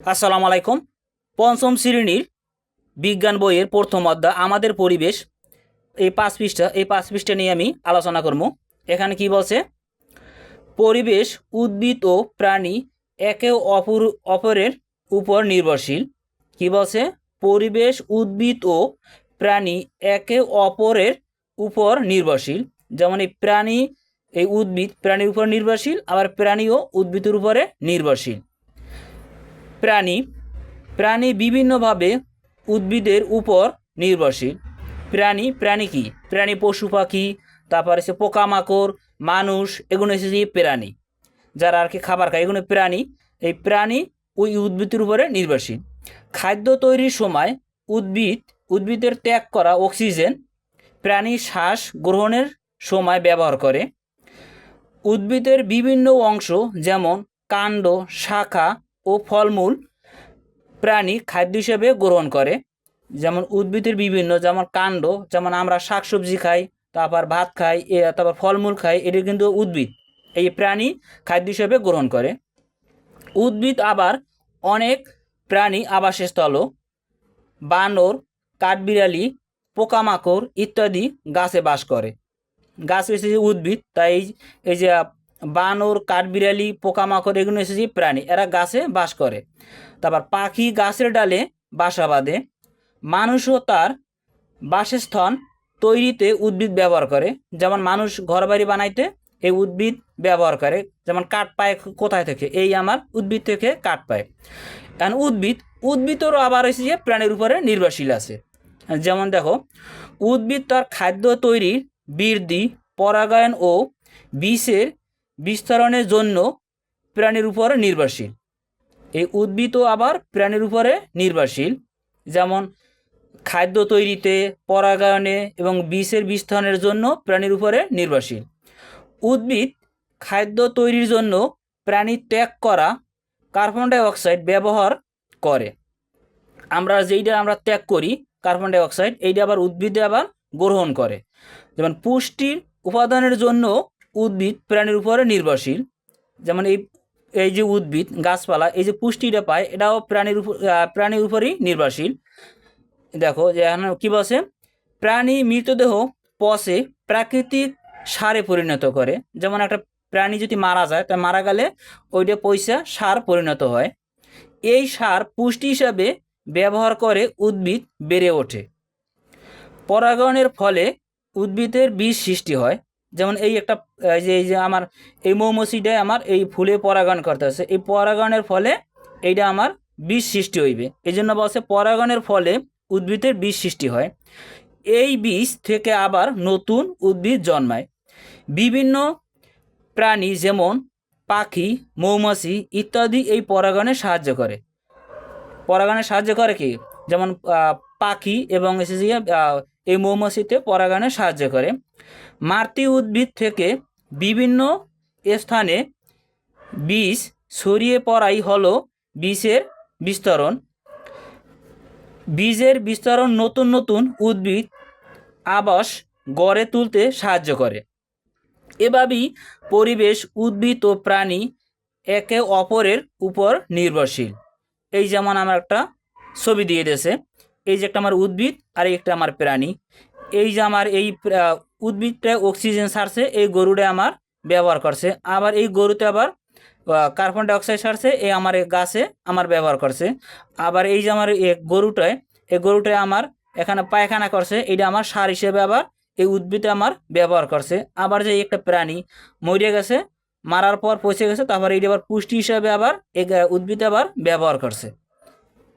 আসসালামু আলাইকুম। পঞ্চম শ্রেণির বিজ্ঞান বইয়ের প্রথম অধ্যায়, আমাদের পরিবেশ। এই পাঁচ পৃষ্ঠা, এই পাঁচ পৃষ্ঠা নিয়ে আমি আলোচনা করব। এখানে কি বলছে? পরিবেশ, উদ্ভিদ ও প্রাণী একে অপর, অপরের উপর নির্ভরশীল। কি বলছে? পরিবেশ, উদ্ভিদ ও প্রাণী একে অপরের উপর নির্ভরশীল। যেমন এই প্রাণী, এই উদ্ভিদ প্রাণীর উপর নির্ভরশীল, আবার প্রাণীও উদ্ভিদের উপরে নির্ভরশীল। প্রাণী প্রাণী বিভিন্নভাবে উদ্ভিদের উপর নির্ভরশীল। প্রাণী প্রাণী কি? প্রাণী পশু পাখি, তারপর এসে পোকামাকড়, মানুষ, এগুলো এসেছে প্রাণী। যারা আর কি খাবার খায়, এগুলো প্রাণী। এই প্রাণী ওই উদ্ভিদের উপরে নির্ভরশীল। খাদ্য তৈরির সময় উদ্ভিদ, উদ্ভিদের ত্যাগ করা অক্সিজেন প্রাণী শ্বাস গ্রহণের সময় ব্যবহার করে। উদ্ভিদের বিভিন্ন অংশ যেমন কাণ্ড, শাখা ও ফলমূল প্রাণী খাদ্য হিসেবে গ্রহণ করে। যেমন উদ্ভিদের বিভিন্ন, যেমন কাণ্ড, যেমন আমরা শাকসবজি খাই, তারপর ভাত খাই তারপর ফলমূল খাই, এটি কিন্তু উদ্ভিদ। এই প্রাণী খাদ্য হিসেবে গ্রহণ করে। উদ্ভিদ আবার অনেক প্রাণী আবাসস্থলও বানর, কাঠবিড়ালি, পোকামাকড় ইত্যাদি গাছে বাস করে। গাছ এসেছে উদ্ভিদ, তাই এই যে বানর, কাঠবিড়ালি, পোকামাকড় এগুলো এসেছে প্রাণী। এরা গাছে বাস করে। তারপর পাখি গাছের ডালে বাসা বাঁধে। মানুষও তার বাসস্থান তৈরিতে উদ্ভিদ ব্যবহার করে। যেমন মানুষ ঘরবাড়ি বানাইতে এই উদ্ভিদ ব্যবহার করে। যেমন কাঠ পায় কোথায় থেকে? এই আমার উদ্ভিদ থেকে কাঠ পায়। কারণ উদ্ভিদ উদ্ভিদেরও আবার এসেছে প্রাণীর উপরে নির্ভরশীল আছে। যেমন দেখো, উদ্ভিদ তার খাদ্য তৈরির বৃদ্ধি, পরাগায়ন ও বিষের বিস্তরণের জন্য প্রাণীর উপরে নির্ভরশীল। এই উদ্ভিদও আবার প্রাণীর উপরে নির্ভরশীল। যেমন খাদ্য তৈরিতে, পরাগায়নে এবং বিষের বিস্তরণের জন্য প্রাণীর উপরে নির্ভরশীল। উদ্ভিদ খাদ্য তৈরির জন্য প্রাণী ত্যাগ করা কার্বন ডাইঅক্সাইড ব্যবহার করে। আমরা যেইটা আমরা ত্যাগ করি, কার্বন ডাই অক্সাইড, এইটা আবার উদ্ভিদে আবার গ্রহণ করে। যেমন পুষ্টির উপাদানের জন্য উদ্ভিদ প্রাণীর উপরে নির্ভরশীল। যেমন এই এই যে উদ্ভিদ, গাছপালা, এই যে পুষ্টিটা পায়, এটাও প্রাণীর উপর প্রাণীর উপরই নির্ভরশীল। দেখো যে এখানে কী বলছে? প্রাণী মৃতদেহ পচে প্রাকৃতিক সারে পরিণত করে। যেমন একটা প্রাণী যদি মারা যায়, তা মারা গেলে ওইটা পয়সা সার পরিণত হয়। এই সার পুষ্টি হিসাবে ব্যবহার করে উদ্ভিদ বেড়ে ওঠে। পরাগায়নের ফলে উদ্ভিদের বীজ সৃষ্টি হয়। যেমন এই একটা এই যে এই যে আমার এই মৌমাছিটাই আমার এই ফুলে পরাগায়ন করতেছে। এই পরাগায়নের ফলে এইটা আমার বীজ সৃষ্টি হইবে। এই জন্য বলছে পরাগায়নের ফলে উদ্ভিদের বীজ সৃষ্টি হয়। এই বীজ থেকে আবার নতুন উদ্ভিদ জন্মায়। বিভিন্ন প্রাণী যেমন পাখি মৌমাছি ইত্যাদি এই পরাগায়নে সাহায্য করে। পরাগায়নে সাহায্য করে কি? যেমন পাখি এবং আহ, এই মৌমাছিতে পরাগায়নে সাহায্য করে। মাতৃ উদ্ভিদ থেকে বিভিন্ন স্থানে বিষ ছড়িয়ে পড়াই হলো বীজের বিস্তরণ। বীজের বিস্তরণ নতুন নতুন উদ্ভিদ আবাস গড়ে তুলতে সাহায্য করে। এভাবেই পরিবেশ, উদ্ভিদ ও প্রাণী একে অপরের উপর নির্ভরশীল। এই যেমন আমার একটা ছবি দিয়ে দিয়েছে। এই যে একটা আমার উদ্ভিদ আর এই একটা আমার প্রাণী। এই যে আমার এই উদ্ভিদটা অক্সিজেন সারছে, এই গরুটা আমার ব্যবহার করছে। আবার এই গরুতে আবার কার্বন ডাইঅক্সাইড সারছে, এই আমার গাছে আমার ব্যবহার করছে। আবার এই যে আমার গরুটায়, এই গরুটায় আমার এখানে পায়খানা করছে, এটা আমার সার হিসেবে আবার এই উদ্ভিদে আমার ব্যবহার করছে। আবার যে একটা প্রাণী মরে গেছে, মারার পর পচে গেছে, তারপর এইটা আবার পুষ্টি হিসাবে আবার এই উদ্ভিদে আবার ব্যবহার করছে।